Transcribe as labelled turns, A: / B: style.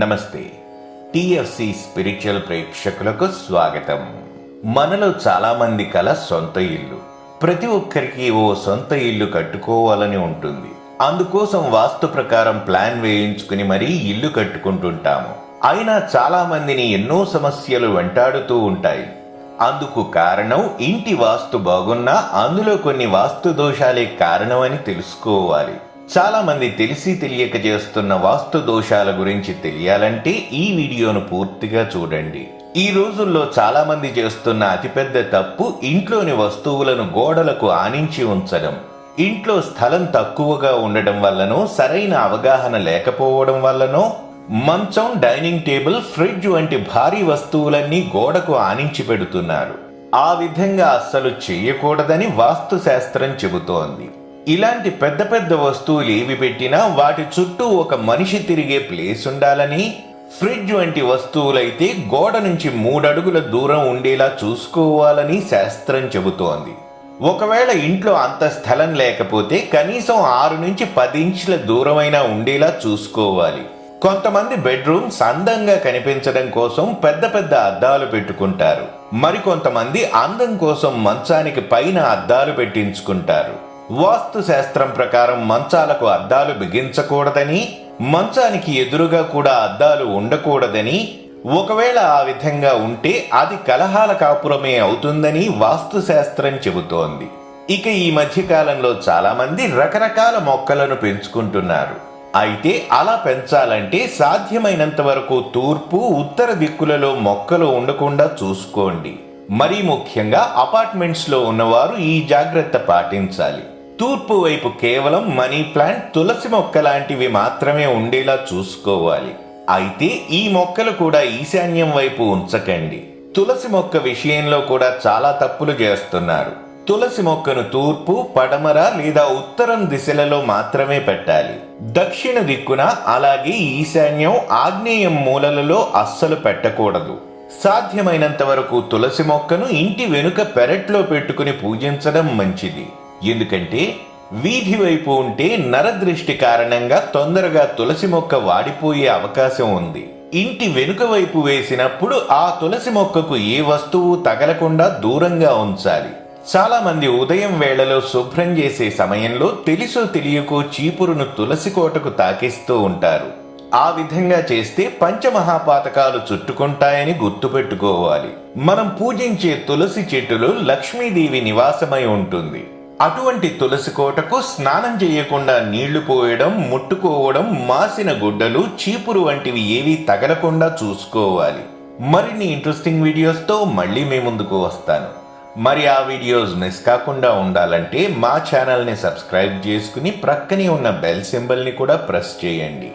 A: నమస్తే. TFC spiritual ప్రేక్షకులకు స్వాగతం. మనలో చాలామంది కల సొంత ఇల్లు. ప్రతి ఒక్కరికి ఓ సొంత ఇల్లు కట్టుకోవాలని ఉంటుంది. అందుకోసం వాస్తు ప్రకారం ప్లాన్ వేయించుకుని మరీ ఇల్లు కట్టుకుంటుంటాము. అయినా చాలా మందిని ఎన్నో సమస్యలు వెంటాడుతూ ఉంటాయి. అందుకు కారణం ఇంటి వాస్తు బాగున్నా అందులో కొన్ని వాస్తు దోషాలే కారణమని తెలుసుకోవాలి. చాలామంది తెలిసి తెలియక చేస్తున్న వాస్తు దోషాల గురించి తెలియాలంటే ఈ వీడియోను పూర్తిగా చూడండి. ఈ రోజుల్లో చాలామంది చేస్తున్న అతిపెద్ద తప్పు ఇంట్లోని వస్తువులను గోడలకు ఆనించి ఉంచడం. ఇంట్లో స్థలం తక్కువగా ఉండడం వల్లనో సరైన అవగాహన లేకపోవడం వల్లనో మంచం డైనింగ్ టేబుల్ ఫ్రిడ్జ్ వంటి భారీ వస్తువులన్నీ గోడకు ఆనించి పెడుతున్నారు. ఆ విధంగా అస్సలు చేయకూడదని వాస్తు శాస్త్రం చెబుతోంది. ఇలాంటి పెద్ద పెద్ద వస్తువులు ఏవి పెట్టినా వాటి చుట్టూ ఒక మనిషి తిరిగే ప్లేస్ ఉండాలని ఫ్రిడ్జ్ వంటి వస్తువులైతే గోడ నుంచి మూడడుగుల దూరం ఉండేలా చూసుకోవాలని శాస్త్రం చెబుతోంది. ఒకవేళ ఇంట్లో అంత స్థలం లేకపోతే కనీసం ఆరు నుంచి పది ఇంచుల దూరమైనా ఉండేలా చూసుకోవాలి. కొంతమంది బెడ్రూమ్స్ అందంగా కనిపించడం కోసం పెద్ద పెద్ద అద్దాలు పెట్టుకుంటారు. మరికొంతమంది అందం కోసం మంచానికి పైన అద్దాలు పెట్టించుకుంటారు. వాస్తు శాస్త్రం ప్రకారం మంచాలకు అద్దాలు బిగించకూడదని మంచానికి ఎదురుగా కూడా అద్దాలు ఉండకూడదని ఒకవేళ ఆ విధంగా ఉంటే అది కలహాల కాపురమే అవుతుందని వాస్తు శాస్త్రం చెబుతోంది. ఇక ఈ మధ్యకాలంలో చాలామంది రకరకాల మొక్కలను పెంచుకుంటున్నారు. అయితే అలా పెంచాలంటే సాధ్యమైనంత వరకు తూర్పు ఉత్తర దిక్కులలో మొక్కలు ఉండకుండా చూసుకోండి. మరీ ముఖ్యంగా అపార్ట్మెంట్స్లో ఉన్నవారు ఈ జాగ్రత్త పాటించాలి. తూర్పు వైపు కేవలం మనీ ప్లాంట్ తులసి మొక్క లాంటివి మాత్రమే ఉండేలా చూసుకోవాలి. అయితే ఈ మొక్కలు కూడా ఈశాన్యం వైపు ఉంచకండి. తులసి మొక్క విషయంలో కూడా చాలా తప్పులు చేస్తున్నారు. తులసి మొక్కను తూర్పు పడమర లేదా ఉత్తరం దిశలలో మాత్రమే పెట్టాలి. దక్షిణ దిక్కున అలాగే ఈశాన్యం ఆగ్నేయం మూలలలో అస్సలు పెట్టకూడదు. సాధ్యమైనంత వరకు తులసి మొక్కను ఇంటి వెనుక పెరట్లో పెట్టుకుని పూజించడం మంచిది. ఎందుకంటే వీధి వైపు ఉంటే నరదృష్టి కారణంగా తొందరగా తులసి మొక్క వాడిపోయే అవకాశం ఉంది. ఇంటి వెనుక వైపు వేసినప్పుడు ఆ తులసి మొక్కకు ఏ వస్తువు తగలకుండా దూరంగా ఉంచాలి. చాలా మంది ఉదయం వేళలో శుభ్రం చేసే సమయంలో తెలుసో తెలియకో చీపురును తులసి కోటకు తాకిస్తూ ఉంటారు. ఆ విధంగా చేస్తే పంచమహాపాతకాలు చుట్టుకుంటాయని గుర్తుపెట్టుకోవాలి. మనం పూజించే తులసి చెట్టులో లక్ష్మీదేవి నివాసమై ఉంటుంది. అటువంటి తులసి కోటకు స్నానం చేయకుండా నీళ్ళు పోయడం ముట్టుకోవడం మాసిన గుడ్డలు చీపురు వంటివి ఏవి తగలకుండా చూసుకోవాలి. మరిన్ని ఇంట్రెస్టింగ్ వీడియోస్తో మళ్ళీ మీ ముందుకు వస్తాను. మరి ఆ వీడియోస్ మిస్ కాకుండా ఉండాలంటే మా ఛానల్ని సబ్స్క్రైబ్ చేసుకుని ప్రక్కనే ఉన్న బెల్ సింబల్ని కూడా ప్రెస్ చేయండి.